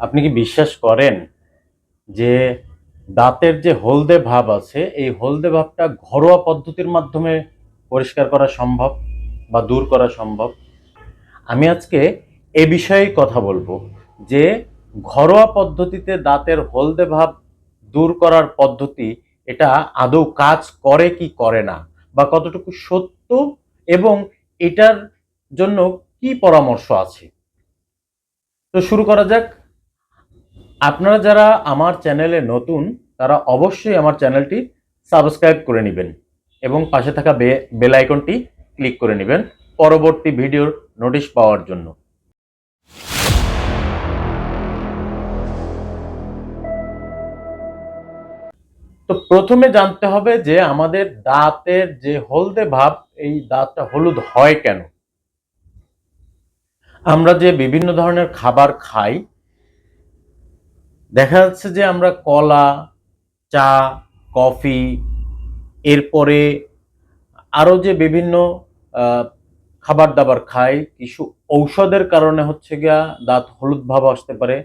আপনি কি বিশ্বাস করেন যে দাঁতের যে হলদে ভাব আছে, এই হলদে ভাবটা ঘরোয়া পদ্ধতির মাধ্যমে পরিষ্কার করা সম্ভব বা দূর করা সম্ভব? আমি আজকে এ বিষয়ে কথা বলব যে ঘরোয়া পদ্ধতিতে দাঁতের হলদে ভাব দূর করার পদ্ধতি, এটা আদৌ কাজ করে কি করে না? বা কতটুকু সত্য এবং এটার জন্য কি পরামর্শ আছে? তো শুরু করা যাক। আপনারা যারা আমার চ্যানেলে নতুন, তারা অবশ্যই আমার চ্যানেলটি সাবস্ক্রাইব করে নেবেন এবং পাশে থাকা বেল আইকনটি ক্লিক করে নেবেন পরবর্তী ভিডিওর নোটিশ পাওয়ার জন্য। তো প্রথমে জানতে হবে যে আমাদের দাঁতের যে হলদে ভাব, এই দাঁতটা হলুদ হয় কেন? আমরা যে বিভিন্ন ধরনের খাবার খাই দেখা যাচ্ছে যে আমরা কলা, চা, কফি, এরপরে আরও যে বিভিন্ন খাবার দাবার খাই, কিছু ঔষধের কারণে হচ্ছে গিয়া দাঁত হলুদ ভাব আসতে পারে।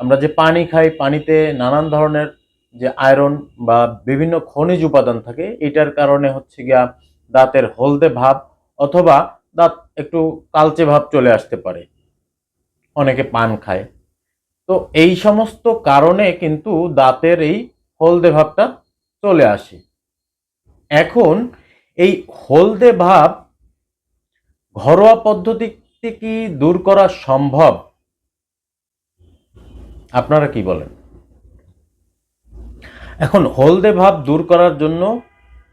আমরা যে পানি খাই, পানিতে নানান ধরনের যে আয়রন বা বিভিন্ন খনিজ উপাদান থাকে, এটার কারণে হচ্ছে গিয়া দাঁতের হলদে ভাব অথবা দাঁত একটু কালচে ভাব চলে আসতে পারে। অনেকে পান খায়। তো এই সমস্ত কারণে কিন্তু দাঁতের এই হলদে ভাবটা চলে আসে। এখন এই হলদে ভাব ঘরোয়া পদ্ধতিতে কি দূর করা সম্ভব? আপনারা কি বলেন? এখন হলদে ভাব দূর করার জন্য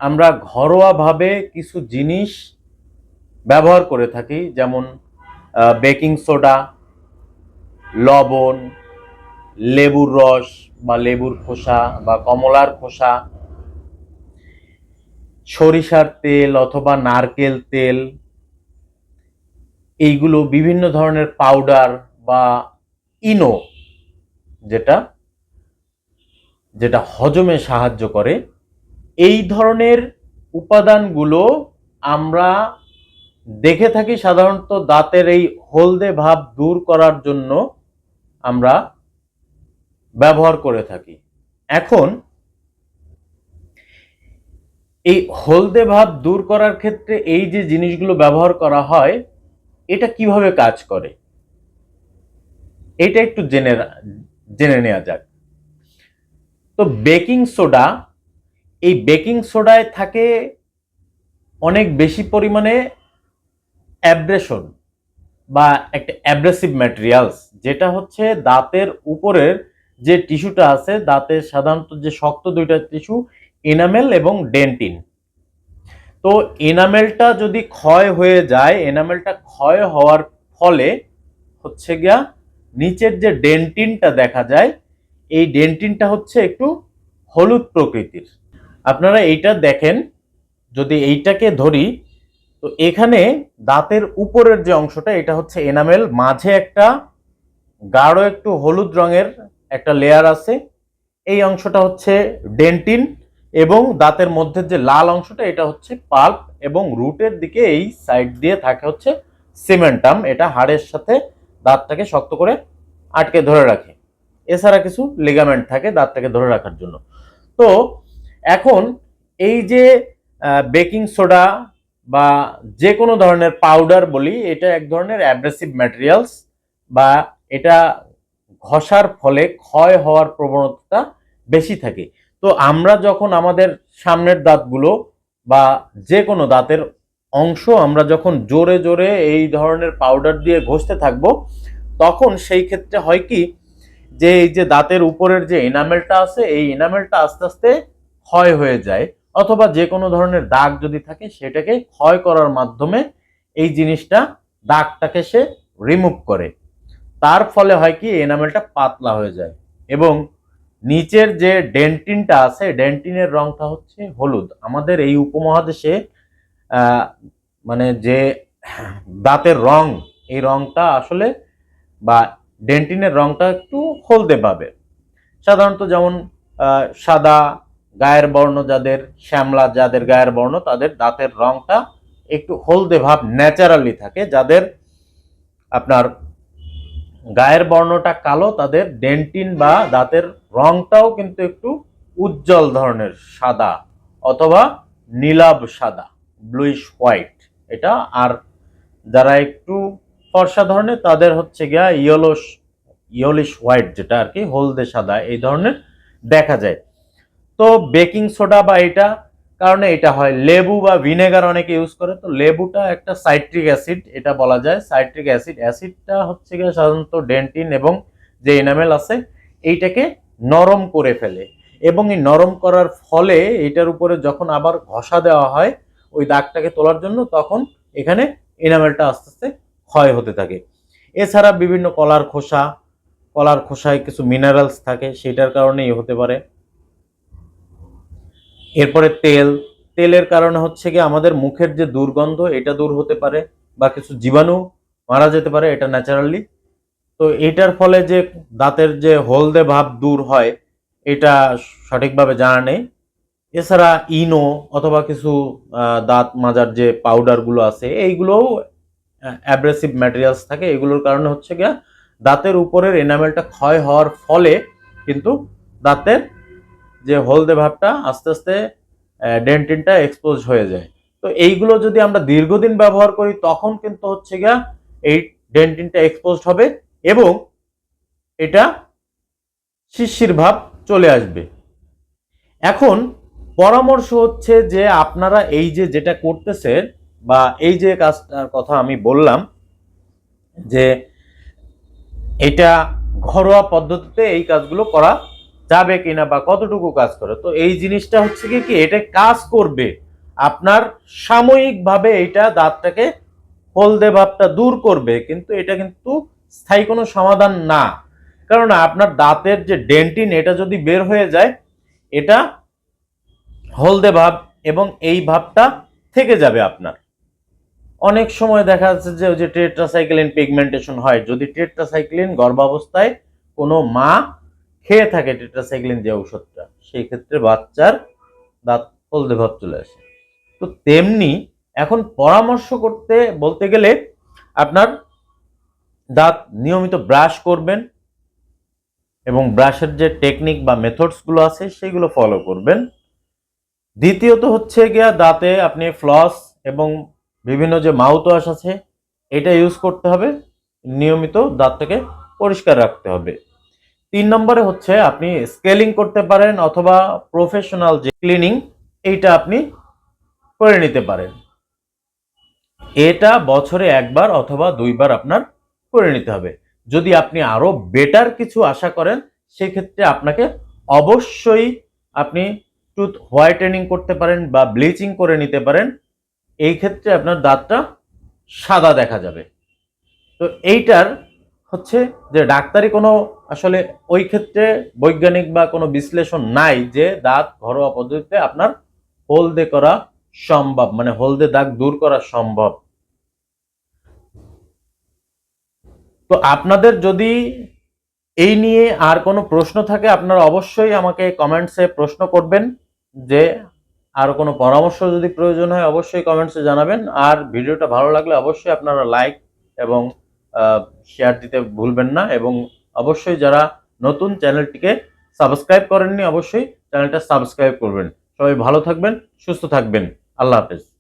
আমরা ঘরোয়াভাবে কিছু জিনিস ব্যবহার করে থাকি, যেমন বেকিং সোডা, লবণ লেবুর রস বা লেবুর খোসা বা কমলার খোসা, সরিষার তেল অথবা নারকেল তেল, এইগুলো বিভিন্ন ধরনের পাউডার বা ইনো যেটা যেটা হজমে সাহায্য করে। এই ধরনের উপাদানগুলো আমরা দেখে থাকি সাধারণত দাঁতের এই হলদে ভাব দূর করার জন্য আমরা ব্যবহার করে থাকি। এখন এই হলদে ভাব দূর করার ক্ষেত্রে এই যে জিনিসগুলো ব্যবহার করা হয়, এটা কীভাবে কাজ করে? এটা একটু জেনে জেনে নেওয়া যাক। তো বেকিং সোডা, এই বেকিং সোডায় থাকে অনেক বেশি পরিমাণে অ্যাব্রেশন বা একটা অ্যাব্রেসিভ ম্যাটেরিয়ালস, যেটা হচ্ছে দাঁতের উপরের যে টিস্যুটা আছে, দাঁতের সাধারণত যে শক্ত দুইটা টিস্যু, এনামেল এবং ডেন্টিন। তো এনামেলটা যদি ক্ষয় হয়ে যায়, এনামেলটা ক্ষয় হওয়ার ফলে হচ্ছে গিয়া নিচের যে ডেন্টিনটা দেখা যায়, এই ডেন্টিনটা হচ্ছে একটু হলুদ প্রকৃতির। আপনারা এইটা দেখেন, যদি এইটাকে ধরি, তো এখানে দাঁতের উপরের যে অংশটা, এটা হচ্ছে এনামেল, মাঝে একটা গাঢ় একটু হলুদ রঙের একটা লেয়ার আছে। এই অংশটা হচ্ছে ডেন্টিন এবং দাঁতের মধ্যে যে লাল অংশটা, এটা হচ্ছে পাল্প এবং রুটের দিকে এই সাইড দিয়ে থাকে হচ্ছে সিমেন্টাম এটা হাড়ের সাথে দাঁতটাকে শক্ত করে আটকে ধরে রাখে। এছাড়া কিছু লিগামেন্ট থাকে দাঁতটাকে ধরে রাখার জন্য। তো এখন এই যে বেকিং সোডা বা যে কোনো ধরনের পাউডার বলি, এটা এক ধরনের অ্যাব্রেসিভ ম্যাটেরিয়ালস বা এটা ঘষার ফলে ক্ষয় হওয়ার প্রবণতা বেশি থাকে। তো আমরা যখন আমাদের সামনের দাঁতগুলো বা যে কোনো দাঁতের অংশ আমরা যখন জোরে জোরে এই ধরনের পাউডার দিয়ে ঘষতে থাকব, তখন সেই ক্ষেত্রে হয় কি যে এই যে দাঁতের উপরের যে এনামেলটা আছে, এই এনামেলটা আস্তে আস্তে ক্ষয় হয়ে যায় অথবা যে কোনো ধরনের দাগ যদি থাকে সেটাকে ক্ষয় করার মাধ্যমে এই জিনিসটা দাগটাকে সে রিমুভ করে। তার ফলে হয় কি এনামেলটা পাতলা হয়ে যায়। এবং নিচের যে ডেন্টিনটা আছে ডেন্টিনের রংটা হচ্ছে হলুদ। আমাদের এই উপমহাদেশে মানে যে দাঁতের রং, এই রংটা আসলে বা ডেন্টিনের রংটা একটু হলদে পাবে। সাধারণত যেমন সাদা গায়ের বর্ণ যাদের, শ্যামলা যাদের গায়ের বর্ণ, তাদের দাঁতের রংটা একটু হলদে ভাব ন্যাচারালি থাকে। যাদের আপনার গায়ের বর্ণটা কালো, তাদের ডেন্টিন বা দাঁতের রংটাও কিন্তু একটু উজ্জ্বল ধরনের সাদা অথবা নীলাভ সাদা ব্লুইশ হোয়াইট এটা আর যারা একটু ফর্সা ধরনের, তাদের হচ্ছে গিয়া ইয়েলোস ইয়েলিশ হোয়াইট যেটা আর কি, হলদে সাদা, এই ধরনের দেখা যায়। তো বেকিং সোডা বা এটা কারণে এটা হয় লেবু বা ভিনেগার অনেকে ইউজ করে, তো লেবুটা একটা সাইট্রিক অ্যাসিড, এটা বলা যায় সাইট্রিক অ্যাসিড। অ্যাসিডটা হচ্ছে গিয়ে সাধারণত ডেন্টিন এবং যে এনামেল আছে, এইটাকে নরম করে ফেলে এবং এই নরম করার ফলে এটার উপরে যখন আবার ঘষা দেওয়া হয়, ওই দাগটাকে তোলার জন্য তখন এখানে এনামেলটা আস্তে আস্তে ক্ষয় হতে থাকে। এছাড়া বিভিন্ন কলার খোসা, কলার খোসায় কিছু মিনারেলস থাকে, সেটার কারণেই হতে পারে। এরপরে তেল। তেলের কারণে হচ্ছে কি আমাদের মুখের যে দুর্গন্ধ, এটা দূর হতে পারে বা কিছু জীবাণু মারা যেতে পারে, এটা ন্যাচারালি তো এটার ফলে যে দাঁতের যে হলদে ভাব দূর হয়, এটা সঠিকভাবে জানা নেই। এছাড়া ইনো অথবা কিছু দাঁত মাজার যে পাউডারগুলো আছে, এইগুলোও অ্যাব্রেসিভ ম্যাটেরিয়ালস থাকে। এগুলোর কারণে হচ্ছে গিয়া দাঁতের উপরের এনামেলটা ক্ষয় হওয়ার ফলে কিন্তু দাঁতের যে হলদে ভাবটা আস্তে আস্তে ডেন্টিনটা এক্সপোজ হয়ে যায়। তো এইগুলো যদি আমরা দীর্ঘদিন ব্যবহার করি, তখন কিন্তু হচ্ছে গিয়া এই ডেন্টিনটা এক্সপোজ হবে এবং এটা শিশির ভাব চলে আসবে। এখন পরামর্শ হচ্ছে যে আপনারা এই যে যেটা করতেছেন বা এই যে কাজটার কথা আমি বললাম, যে এটা ঘরোয়া পদ্ধতিতে এই কাজগুলো করা যাবে কিনা বা কতটুকু কাজ করে, তো এই জিনিসটা হচ্ছে কি কি এটা কাজ করবে। আপনার সাময়িকভাবে এটা দাঁতটাকে হলদে ভাবটা দূর করবে, কিন্তু এটা কিন্তু স্থায়ী কোনো সমাধান না। কারণ আপনার দাঁতের যে ডেন্টিন, এটা যদি বের হয়ে যায়, এটা হলদে ভাব এবং এই ভাবটা থেকে যাবে আপনার। অনেক সময় দেখা যাচ্ছে যে ওই যে টেট্রাসাইক্লিন পিগমেন্টেশন হয়, যদি টেট্রাসাইক্লিন গর্ভাবস্থায় কোনো মা খেয়ে থাকে টেট্রাসাইক্লিন যে ঔষধটা সেই ক্ষেত্রে বাচ্চার দাঁত হলদে ভাব চলে আসে। তো তেমনি এখন পরামর্শ করতে বলতে গেলে আপনার দাঁত নিয়মিত ব্রাশ করবেন এবং ব্রাশের যে টেকনিক বা মেথডসগুলো আছে সেগুলো ফলো করবেন। দ্বিতীয়ত হচ্ছে গিয়া দাঁতে আপনি ফ্লস এবং বিভিন্ন যে মাউথ ওয়াশ আছে, এটা ইউজ করতে হবে। নিয়মিত দাঁতটাকে পরিষ্কার রাখতে হবে। তিন নম্বরে হচ্ছে আপনি স্কেলিং করতে পারেন অথবা প্রফেশনাল যে ক্লিনিং এইটা আপনি করে নিতে পারেন। এটা বছরে একবার অথবা দুইবার আপনার করে নিতে হবে। যদি আপনি আরও বেটার কিছু আশা করেন, সেক্ষেত্রে আপনাকে অবশ্যই আপনি টুথ হোয়াইটেনিং করতে পারেন বা ব্লিচিং করে নিতে পারেন। এই ক্ষেত্রে আপনার দাঁতটা সাদা দেখা যাবে। তো এইটার হচ্ছে যে ডাক্তারি কোনো আসলে ওই ক্ষেত্রে বৈজ্ঞানিক বা কোনো বিশ্লেষণ নাই যে দাঁত ঘরোয়া পদ্ধতিতে আপনার হলদে করা সম্ভব মানে হলদে দাগ দূর করা সম্ভব। তো আপনাদের যদি এই নিয়ে আর কোনো প্রশ্ন থাকে, আপনারা অবশ্যই আমাকে কমেন্টসে প্রশ্ন করবেন যে আর কোনো পরামর্শ যদি প্রয়োজন হয়, অবশ্যই কমেন্টসে জানাবেন। আর ভিডিওটা ভালো লাগলে অবশ্যই আপনারা লাইক এবং শেয়ার দিতে ভুলবেন না এবং অবশ্যই যারা নতুন চ্যানেলটিকে সাবস্ক্রাইব করেননি অবশ্যই চ্যানেলটা সাবস্ক্রাইব করবেন। সবাই ভালো থাকবেন, সুস্থ থাকবেন। আল্লাহ হাফেজ।